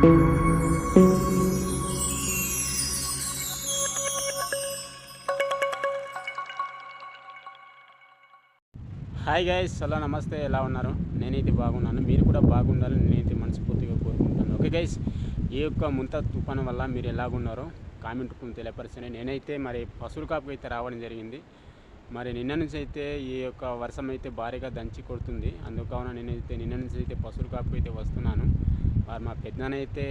Hi guys hello నమస్తే ఎలా ఉన్నారు? నేనైతే బాగున్నాను. మీరు కూడా బాగుండాలని నేనైతే మనస్ఫూర్తిగా కోరుకుంటాను ఓకే గైస్ ఈ యొక్క ముంత తుఫాను వల్ల మీరు ఎలాగున్నారో కామెంట్ రూపంలో తెలియపరచండి. నేనైతే మరి పశువుల కాపుకి అయితే రావడం జరిగింది. మరి నిన్న నుంచి అయితే ఈ యొక్క వర్షం అయితే భారీగా దంచి కొడుతుంది. అందుకన నేనైతే నిన్న నుంచి అయితే పశువుల కాపుకి అయితే వస్తున్నాను. మరి మా పెద్దనైతే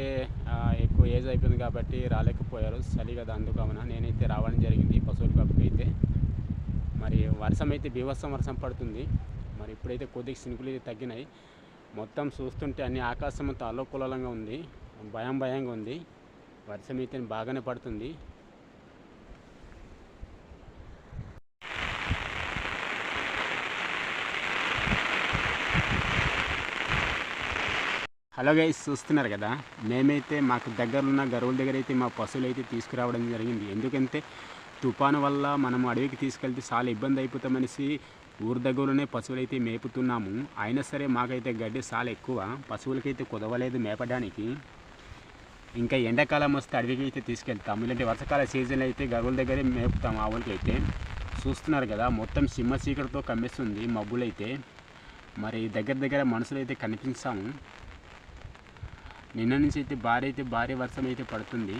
ఎక్కువ ఏజ్ అయిపోయింది కాబట్టి రాలేకపోయారు. చలి కదా అందుకన నేనైతే రావడం జరిగింది పశువుల కాపుకి అయితే. మరి వర్షం అయితే బీభత్సం వర్షం పడుతుంది. మరి ఇప్పుడైతే కొద్దిగా సినుకులు అయితే తగ్గినాయి. మొత్తం చూస్తుంటే అన్ని ఆకాశం అంతా అల్లోకులంగా ఉంది. భయం భయంగా ఉంది. వర్షం అయితే బాగానే పడుతుంది. హలో గైస్ చూస్తున్నారు కదా మేమైతే మాకు దగ్గరలో ఉన్న గరువుల దగ్గర అయితే మా పశువులు అయితే తీసుకురావడం జరిగింది. ఎందుకంటే తుఫాను వల్ల మనం అడవికి తీసుకెళ్తే చాలా ఇబ్బంది అయిపోతామనేసి ఊరు దగ్గరలోనే పశువులు అయితే మేపుతున్నాము. అయినా సరే మాకైతే గడ్డి చాలా ఎక్కువ పశువులకైతే కుదవలేదు మేపడానికి. ఇంకా ఎండాకాలం వస్తే అడవికి అయితే తీసుకెళ్తాము. ఇలాంటి వర్షకాల సీజన్లో అయితే గరువుల దగ్గరే మేపుతాం ఆవులకి అయితే. చూస్తున్నారు కదా మొత్తం సింహ చీకటితో కమ్మేస్తుంది మబ్బులైతే. మరి దగ్గర దగ్గర మనుషులు అయితే కనిపించాము. నిన్న నుంచి అయితే భారీ అయితే భారీ వర్షం అయితే పడుతుంది.